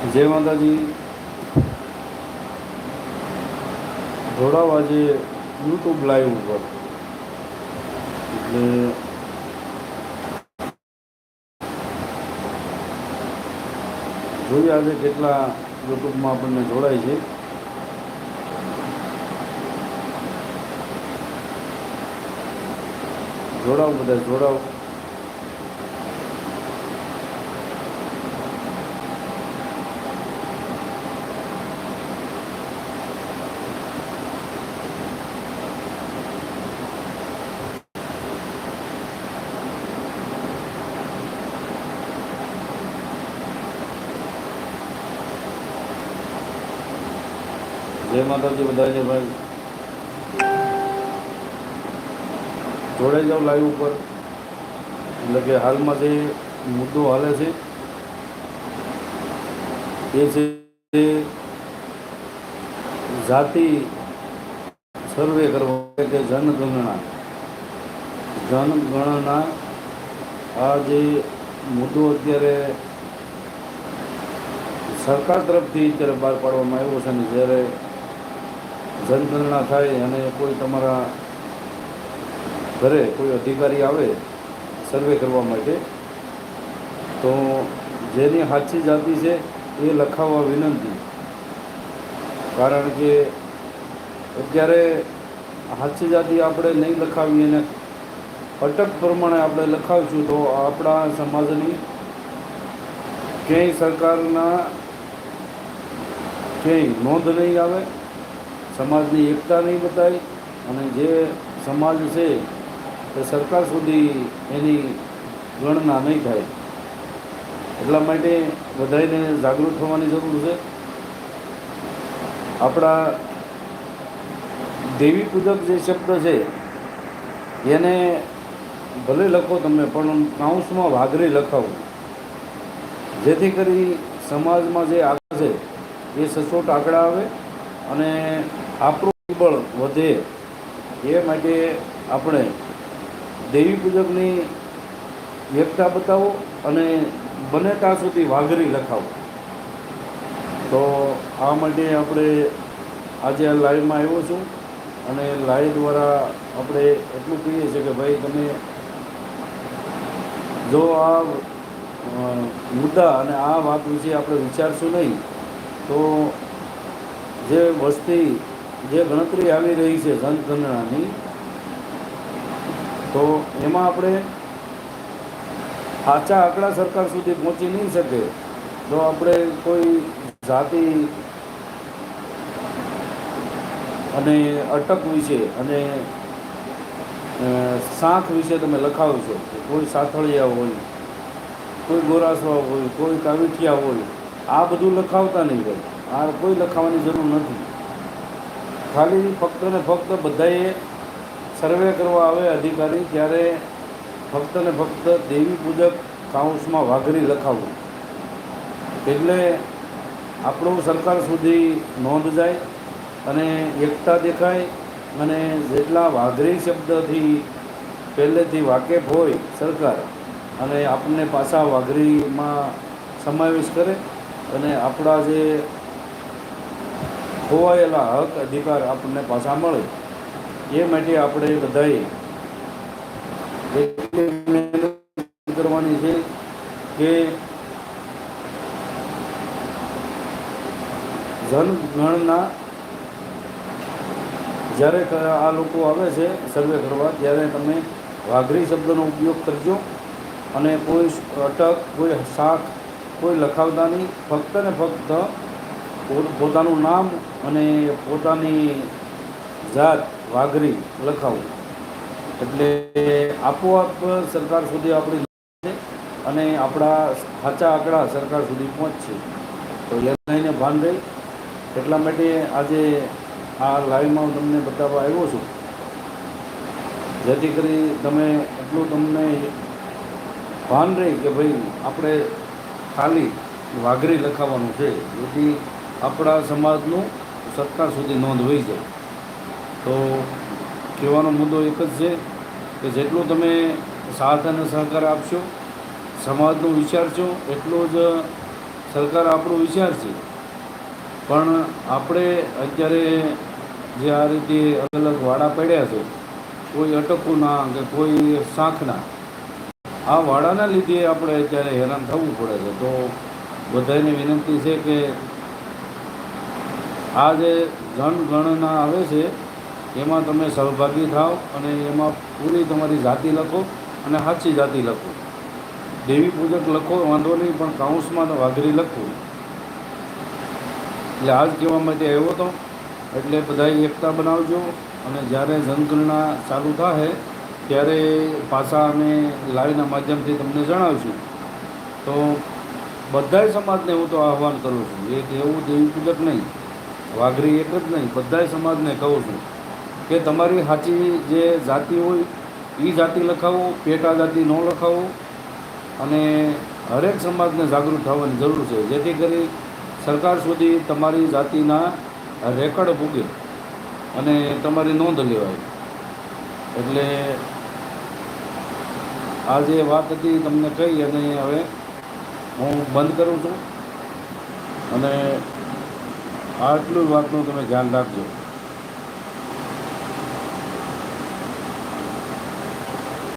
જય માતાજી. જોડાવ આજે યુટ્યુબ લાઈવ ઉપર. એટલે જોઈએ આજે કેટલા યુટ્યુબમાં આપણને જોડાય છે. જોડાવ બધા જોડાવ જય માતાજી બધાને ભાઈ. જોડાઈ જાઓ લાઈવ ઉપર. એટલે કે હાલમાં જે મુદ્દો હાલે છે. એ છે જાતિ સર્વે કરવા કે જનગણના. જનગણના આ જે મુદ્દો અત્યારે સરકાર તરફથી અત્યારે બહાર પાડવામાં આવ્યો છે ને જ્યારે જનગણના થાય અને કોઈ તમારા ઘરે કોઈ અધિકારી આવે સર્વે કરવા માટે, તો જેની સાચી જાતિ છે એ લખાવવા વિનંતી. કારણ કે અત્યારે સાચી જાતિ આપણે નહીં લખાવીએ ને અટક પ્રમાણે આપણે લખાવીશું, તો આપણા સમાજની ક્યાંય સરકારના ક્યાંય નોંધ નહીં આવે સમાજની એકતા નહીં બતાવી અને જે સમાજ છે તે સરકાર સુધી એની ગણના નહીં થાય. એટલા માટે બધાને જાગૃત થવાની જરૂર છે. આપણા દેવી પૂજક જે શબ્દ છે, એને ભલે લખો તમે, પણ કાઉન્સમાં વાઘરી લખાવું. જેથી કરી સમાજમાં જે આગળ છે, એ સચોટ આંકડા આવે અને આપણું બળ વધે એ માટે આપણે દેવી પૂજકની એકતા બતાવો અને બને ત્યાં સુધી વાઘરી લખાવો. તો આ માટે આપણે આજે આ લાઈવમાં આવ્યો છું અને લાઈવ દ્વારા આપણે એટલું કહીએ છીએ કે ભાઈ તમે જો આ મુદ્દા અને આ વાત વિશે આપણે વિચારશું નહીં, તો જે વસ્તી જે ગણતરી આવી રહી છે જનગણનાની તો એમાં આપણે સાચા આંકડા સરકાર સુધી પહોંચી નહીં શકે જો આપણે કોઈ જાતિ અને અટક વિશે અને શાંખ વિશે તમે લખાવો છો, કોઈ સાથળિયા હોય, કોઈ ગોરાસવા હોય, કોઈ કાવીઠિયા હોય, આ બધું લખાવતા નહીં ભાઈ આ કોઈ લખાવવાની જરૂર નથી. ખાલી ફક્ત ને ફક્ત બધાએ સર્વે કરવા આવે અધિકારી ત્યારે ફક્ત ને ફક્ત દેવી પૂજક કાઉન્સમાં વાઘરી લખાવવું એટલે આપણું સરકાર સુધી નોંધ જાય અને એકતા દેખાય અને જેટલા વાઘરી શબ્દથી પહેલેથી વાકેફ હોય સરકાર અને આપણને પાછા વાઘરીમાં સમાવેશ કરે અને આપણા જે ખોવાયેલા હક અધિકાર આપણને પાછા મળે. એ માટે આપણે બધાએ કરવાની છે કે જનગણના જ્યારે આ લોકો આવે છે સર્વે કરવા, ત્યારે તમે વાઘરી શબ્દનો ઉપયોગ કરજો અને કોઈ અટક, કોઈ શાક, કોઈ લખાવતા નહીં ફક્ત ને ફક્ત પોતાનું નામ અને પોતાની જાત વાઘરી લખાવું. એટલે આપોઆપ સરકાર સુધી આપણી અને આપણા સાચા આંકડા સરકાર સુધી પહોંચશે. તો એને ભાન રહી. એટલા માટે આજે આ લાઈવમાં હું તમને બતાવવા આવ્યો છું. જેથી કરી તમે એટલું તમને ભાન રહી કે ભાઈ આપણે ખાલી વાઘરી લખાવવાનું છે. જેથી આપણા સમાજનું સરકાર સુધી નોંધ હોઈ જાય. તો કહેવાનો મુદ્દો એક જ છે કે જેટલું તમે સાથ અને સહકાર આપશો, સમાજનું વિચારશો એટલું જ સરકાર આપણું વિચારશે પણ આપણે અત્યારે જે આ રીતે અલગ અલગ વાડા પડ્યા છે, કોઈ અટકુના કે કોઈ શાંખના આ વાડાના લીધે આપણે અત્યારે હેરાન થવું પડે છે. તો બધાને વિનંતી છે કે આ જે જનગણના આવે છે, એમાં તમે સહભાગી થાઓ અને એમાં પૂરી તમારી જાતિ લખો અને સાચી જાતિ લખો. દેવી પૂજક લખો, વાંધો નહીં, પણ કાઉન્સમાં વાઘરી લખો. એટલે આ જ કહેવા માટે આવ્યો હતો એટલે બધાએ એકતા બનાવજો અને જ્યારે જનગણના ચાલુ થાય ત્યારે પાછા અમે લાઈવના માધ્યમથી તમને જણાવશું. તો બધાય સમાજને હું તો આહવાન કરું છું, એક એવું દેવી પૂજક નહીં. વાઘરી એક જ નહીં, બધાય સમાજને કહું છું કે તમારી સાચી જે જાતિ હોય એ જાતિ લખાવો, પેટા જાતિ ન લખાવો અને હરેક સમાજને જાગૃત થવાની જરૂર છે. જેથી કરી સરકાર સુધી તમારી જાતિના રેકર્ડ પૂગે અને તમારી નોંધ લેવાય. એટલે આ જે વાત હતી તમને કહી અને હવે હું બંધ કરું છું. અને આટલું વાતનું તમે ધ્યાન રાખજો.